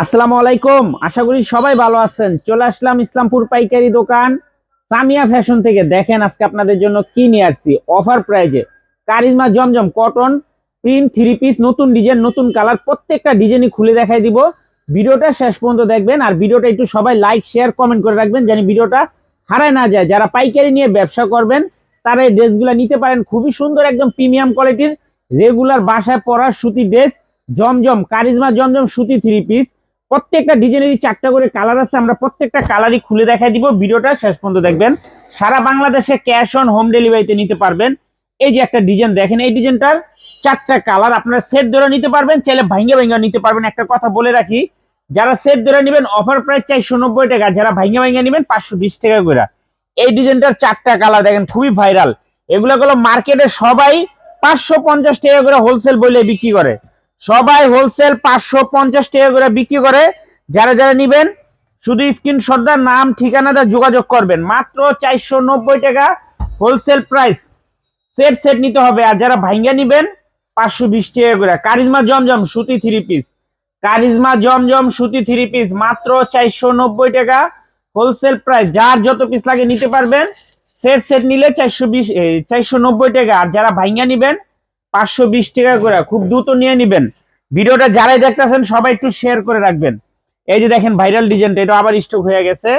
আসসালামু আলাইকুম। আশা করি সবাই ভালো আছেন। চলে আসলাম ইসলামপুর পাইকারি দোকান। সামিয়া ফ্যাশন থেকে দেখেন আজকে আপনাদের জন্য কি নিয়ে আসছি। অফার প্রাইজে Karishma Zamzam cotton, print, three piece, নতুন ডিজাইন, নতুন কালার, প্রত্যেকটা ডিজাইনই খুলে দেখাই দিব। ভিডিওটা শেষ পর্যন্ত দেখবেন আর ভিডিওটা একটু সবাই লাইক, শেয়ার, কমেন্ট করে রাখবেন যেন ভিডিওটা হারায় না যায়। যারা পাইকারি নিয়ে ব্যবসা করবেন, তারা এই ড্রেসগুলো নিতে পারেন। খুবই সুন্দর একদম প্রিমিয়াম কোয়ালিটির রেগুলার বাসায় পরার সুতি ড্রেস, জমজম, কারিজমা জমজম সুতি থ্রি পিস। প্রত্যেকটা ডিজাইনেরই চারটা করে কালার আছে, আমরা প্রত্যেকটা কালারই খুলে দেখাই দিব। ভিডিওটা শেষ পর্যন্ত দেখবেন। সারা বাংলাদেশে ক্যাশ অন হোম ডেলিভারিতে নিতে পারবেন। এই যে একটা ডিজাইন দেখেন এই ডিজাইনটার চারটা কালার আপনারা সেট ধরে নিতে পারবেন, চাইলে ভাঙ্গে ভাঙ্গে নিতে পারবেন। একটা কথা বলে রাখি, যারা সেট ধরে নেবেন অফার প্রাইস চারশো নব্বই টাকা, যারা ভাঙ্গে ভাঙ্গে নেবেন, পাঁচশো বিশ টাকা করে। এই ডিজাইনটার চারটা কালার দেখেন, খুবই ভাইরাল এগুলো গুলো মার্কেটে সবাই পাঁচশো পঞ্চাশ টাকা করে হোলসেল বলে বিক্রি করে। সবাই হোলসেল পাঁচশো পঞ্চাশ টাকা করে বিক্রি করে। যারা যারা নিবেন, শুধু স্ক্রিনশটদার নাম ঠিকানাটা যোগাযোগ করবেন। মাত্র চারশো নব্বই টাকা হোলসেল প্রাইস সেট সেট নিতে হবে। আর যারা ভাঙ্গা নিবেন, পাঁচশো বিশ টাকা করে। কারিজমা জমজম সুতি থ্রি পিস কারিজমা জমজম সুতি থ্রি পিস মাত্র চারশো নব্বই টাকা হোলসেল প্রাইস যার যত পিস লাগে নিতে পারবেন সেট সেট নিলে চারশো বিশ চারশো নব্বই টাকা। আর যারা ভাঙ্গা নিবেন পাঁচশো বিশ টাকা করে, খুব দ্রুত নিয়ে নিবেন। ভিডিওটা যারাই দেখতেছেন, সবাই একটু শেয়ার করে রাখবেন। এই যে দেখেন ভাইরাল ডিজাইনটা এটা আবার স্টক হয়ে গেছে।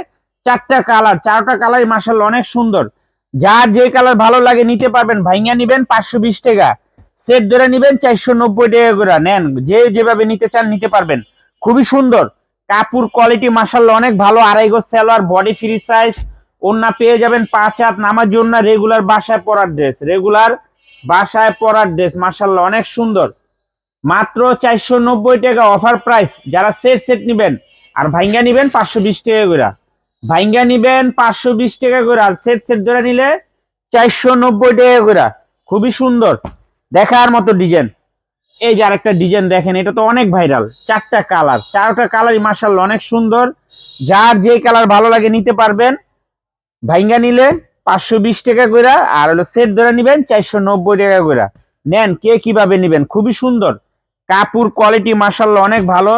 চারটা কালার চারটা কালার মার্শাল অনেক সুন্দর। যার যে কালার ভালো লাগে নিতে পারবেন, ভাইঙ্গা নিবেন পাঁচশো বিশ টাকা। সেট ধরে নিবেন চারশো নব্বই টাকা করে। নেন, যে যেভাবে নিতে চান নিতে পারবেন। খুবই সুন্দর। কাপড় কোয়ালিটি মার্শাল অনেক ভালো। আড়াই গো সেলোয়ার বডি ফ্রি সাইজ ওন্না পেয়ে যাবেন পাঁচ হাত নামার জন্য রেগুলার বাসায় পরার ড্রেস রেগুলার বাসায় পরার ড্রেস মার্শাল্লাহ অনেক সুন্দর। মাত্র চারশো নব্বই টাকা অফার প্রাইস যারা সেট সেট নিবেন, আর ভাইঙ্গা নিবেন পাঁচশো বিশ টাকা করে ভাইঙ্গা নিবেন পাঁচশো বিশ টাকা করে আর সেট সেট ধরে নিলে চারশো নব্বই টাকা করে খুবই সুন্দর। দেখার মতো ডিজাইন এই যে আরেকটা ডিজাইন দেখেন, এটা তো অনেক ভাইরাল চারটা কালার চারটা কালারই মার্শাল অনেক সুন্দর। যার যে কালার ভালো লাগে নিতে পারবেন। ভাইঙ্গা নিলে পাঁচশো বিশ টাকা করে আর হলো সেট ধরে নিবেন চারশো নব্বই টাকা করে নেন, কে কীভাবে নিবেন? খুবই সুন্দর। কাপড় কোয়ালিটি মার্শাল অনেক ভালো।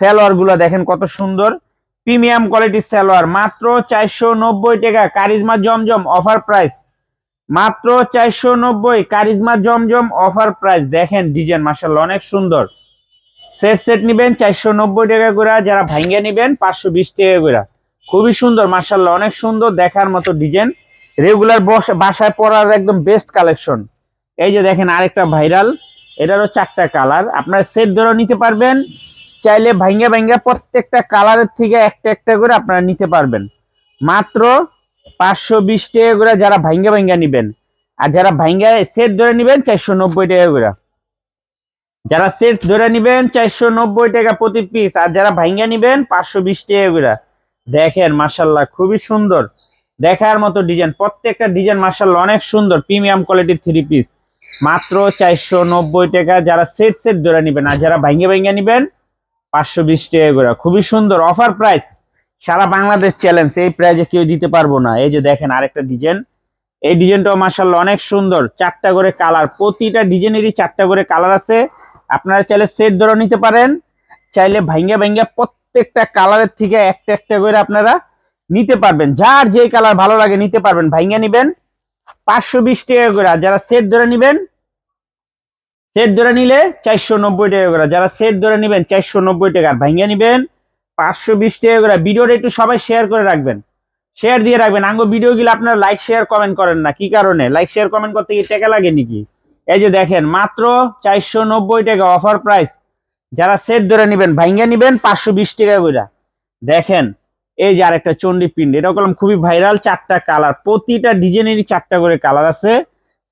সালোয়ারগুলো দেখেন কত সুন্দর। প্রিমিয়াম কোয়ালিটির সালোয়ার। মাত্র চারশো নব্বই টাকা। কারিজমা জমজম অফার প্রাইস মাত্র চারশো নব্বই, কারিজমা জমজম অফার প্রাইস দেখেন ডিজাইন মার্শাল অনেক সুন্দর। সেট সেট নিবেন চারশো নব্বই টাকা করে যারা ভাঙ্গে নিবেন পাঁচশো বিশ টাকা করে খুবই সুন্দর মার্শাল্লাহ অনেক সুন্দর দেখার মতো ডিজাইন রেগুলার বাসায় পরার একদম বেস্ট কালেকশন এই যে দেখেন আরেকটা ভাইরাল এটারও চারটা কালার আপনার সেট ধরেও নিতে পারবেন, চাইলে ভাঙ্গা ভাঙ্গা প্রত্যেকটা কালারের থেকে একটা একটা করে আপনারা নিতে পারবেন। মাত্র পাঁচশো বিশ টাকা করে যারা ভাঙ্গা ভাঙ্গা নিবেন, আর যারা ভাঙ্গা সেট ধরে নিবেন, চারশো নব্বই টাকা করে। যারা সেট ধরে নিবেন, চারশো নব্বই টাকা প্রতি পিস আর যারা ভাঙ্গা নিবেন, পাঁচশো বিশ টাকা করে। দেখেন মার্শাল্লাহ খুবই সুন্দর। দেখার মতো ডিজাইন প্রত্যেকটা ডিজাইন মার্শাল্লাহ অনেক সুন্দর। প্রিমিয়াম কোয়ালিটির থ্রি পিস মাত্র চারশো নব্বই টাকা যারা সেট সেট ধরে নেবেন আর যারা ভাঙ্গে ভাঙ্গে নেবেন, পাঁচশো বিশ টাকা করে। খুবই সুন্দর অফার প্রাইস সারা বাংলাদেশ চ্যালেঞ্জ এই প্রাইজে কেউ দিতে পারব না। এই যে দেখেন আরেকটা ডিজাইন এই ডিজাইনটাও মার্শাল্লাহ অনেক সুন্দর। চারটা করে কালার প্রতিটা ডিজাইনেরই চারটা করে কালার আছে। আপনারা চাইলে সেট ধরে নিতে পারেন। চাইলে ভাঙ্গা ভাঙ্গা প্রত্যেকটা কালারের থেকে একটা একটা করে আপনারা নিতে পারবেন। যার যে কালার ভালো লাগে নিতে পারবেন। ভাঙ্গা নিবেন। পাঁচশো বিশ টাকা করে। যারা সেট ধরে নিবেন সেট ধরে নিলে চারশো নব্বই টাকা করে। যারা সেট ধরে নিবেন, চারশো নব্বই টাকা। ভাঙ্গা নিবেন, পাঁচশো বিশ টাকা করে। ভিডিওটা একটু সবাই শেয়ার করে রাখবেন। শেয়ার দিয়ে রাখবেন। আঙ্গো ভিডিওগুলো আপনারা লাইক শেয়ার কমেন্ট করেন না। কি কারণে? লাইক শেয়ার কমেন্ট করতে গিয়ে টাকা লাগে নাকি? এই যে দেখেন, মাত্র চারশো নব্বই টাকা অফার প্রাইস যারা সেট ধরে নেবেন, ভাইঙ্গা নিবেন, পাঁচশো বিশ টাকা করে। দেখেন এই যে আরেকটা চন্ডী পিন্ড এটা করলাম খুবই ভাইরাল চারটা কালার প্রতিটা ডিজাইনেরই চারটা করে কালার আছে।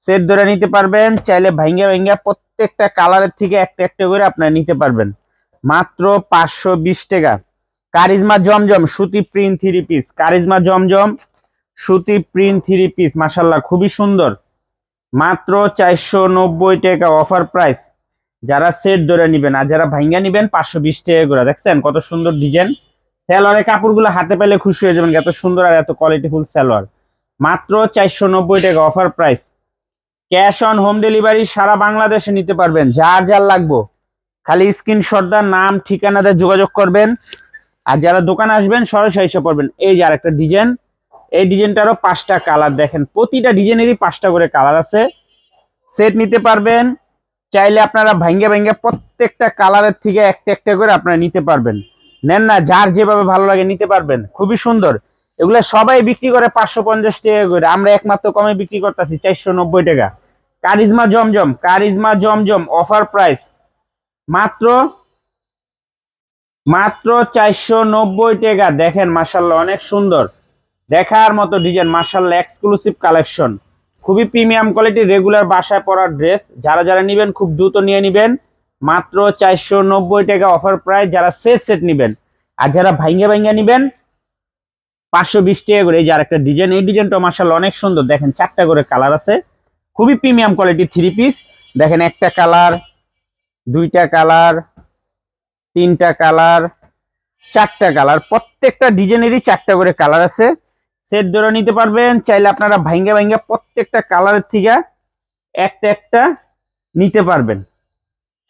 সেট ধরে নিতে পারবেন, চাইলে ভাঙ্গা ভাঙ্গা প্রত্যেকটা কালারের থেকে একটা একটা করে আপনারা নিতে পারবেন। মাত্র পাঁচশো বিশ টাকা। কারিজমা জমজম সুতি print three piece Karishma Zamzam সুতি প্রিন্ট থ্রি পিস মাসাল্লাহ খুবই সুন্দর। মাত্র চারশো নব্বই টাকা অফার প্রাইস যারা সেট ধরে নিবেন, আর যারা ভাঙ্গা নিবেন, পাঁচশো বিশ টাকা করে। দেখছেন কত সুন্দর ডিজাইন স্যালোয়ারের কাপড়গুলো হাতে পেলে খুশি হয়ে যাবেন, এত সুন্দর আর এত কোয়ালিটিফুল স্যালোয়ার মাত্র চারশো নব্বই টাকা offer price cash on home delivery সারা বাংলাদেশে নিতে পারবেন, যার যার লাগবো। খালি স্ক্রিনশট দা নাম ঠিকানাতে যোগাযোগ করবেন। আর যারা দোকানে আসবেন, সরাসরি এসে পড়বেন। এই যে আরেকটা ডিজাইন এই ডিজাইনটারও পাঁচটা কালার দেখেন। প্রতিটা ডিজাইনেরই পাঁচটা করে কালার আছে। সেট নিতে পারবেন। চাইলে আপনারা ভাঙ্গে ভাঙ্গে প্রত্যেকটা কালারের থেকে একটা একটা করে আপনারা নিতে পারবেন। নেন না, যার যেভাবে ভালো লাগে নিতে পারবেন। খুবই সুন্দর। এগুলো সবাই বিক্রি করে পাঁচশো পঞ্চাশ টাকা করে। আমরা একমাত্র কমে বিক্রি করতেছি চারশো নব্বই টাকা। Karishma Zamzam Karishma Zamzam offer price. মাত্র মাত্র চারশো নব্বই টাকা। দেখেন মাসাল্লাহ অনেক সুন্দর। দেখার মতো ডিজাইন মাসাল্লাহ এক্সক্লুসিভ কালেকশন খুবই প্রিমিয়াম কোয়ালিটি রেগুলার বাসায় পরার ড্রেস যারা যারা নেবেন, খুব দ্রুত নিয়ে নেবেন। মাত্র চারশো নব্বই টাকা অফার প্রাইস যারা সেট সেট নেবেন আর যারা ভাইঙ্গা ভাইঙ্গা নেবেন, পাঁচশো বিশ টাকা করে। এই আরেকটা ডিজাইন এই ডিজাইনটা মাসাল্লাহ অনেক সুন্দর। দেখেন চারটা করে কালার আছে। খুবই প্রিমিয়াম কোয়ালিটি থ্রি পিস দেখেন একটা কালার দুইটা কালার তিনটা কালার চারটা কালার প্রত্যেকটা ডিজাইনেরই চারটা করে কালার আছে। সেট ধরে নিতে পারবেন। চাইলে আপনারা ভাইঙ্গা ভাইঙ্গা প্রত্যেকটা কালারের থেকে একটা একটা নিতে পারবেন।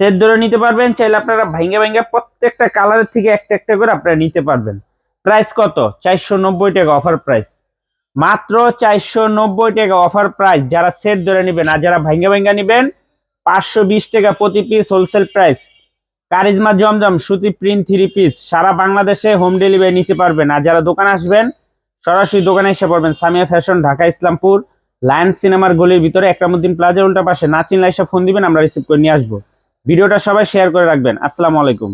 সেট ধরে নিতে পারবেন, চাইলে আপনারা ভাঙ্গা ভাঙ্গা প্রত্যেকটা কালারের থেকে একটা একটা করে আপনারা নিতে পারবেন। প্রাইস কত? চারশো নব্বই টাকা অফার প্রাইস মাত্র চারশো নব্বই টাকা অফার প্রাইস যারা সেট ধরে নেবেন আর যারা ভাঙ্গা ভাঙ্গা নেবেন, পাঁচশো বিশ টাকা প্রতি piece wholesale price Karishma Zamzam, সুতি প্রিন্ট থ্রি পিস সারা বাংলাদেশে হোম ডেলিভারি নিতে পারবেন। আর যারা দোকানে আসবেন, সরাসরি দোকানে এসে পড়বেন। সামিয়া ফ্যাশন ঢাকা, ইসলামপুর লায়ন সিনেমার গলির ভিতরে একরামুদ্দিন প্লাজার উল্টা পাশে। নাচিন এসে ফোন দিবেন, আমরা রিসিভ করে নিয়ে আসব। ভিডিওটা সবাই শেয়ার করে রাখবেন। আসসালামু আলাইকুম।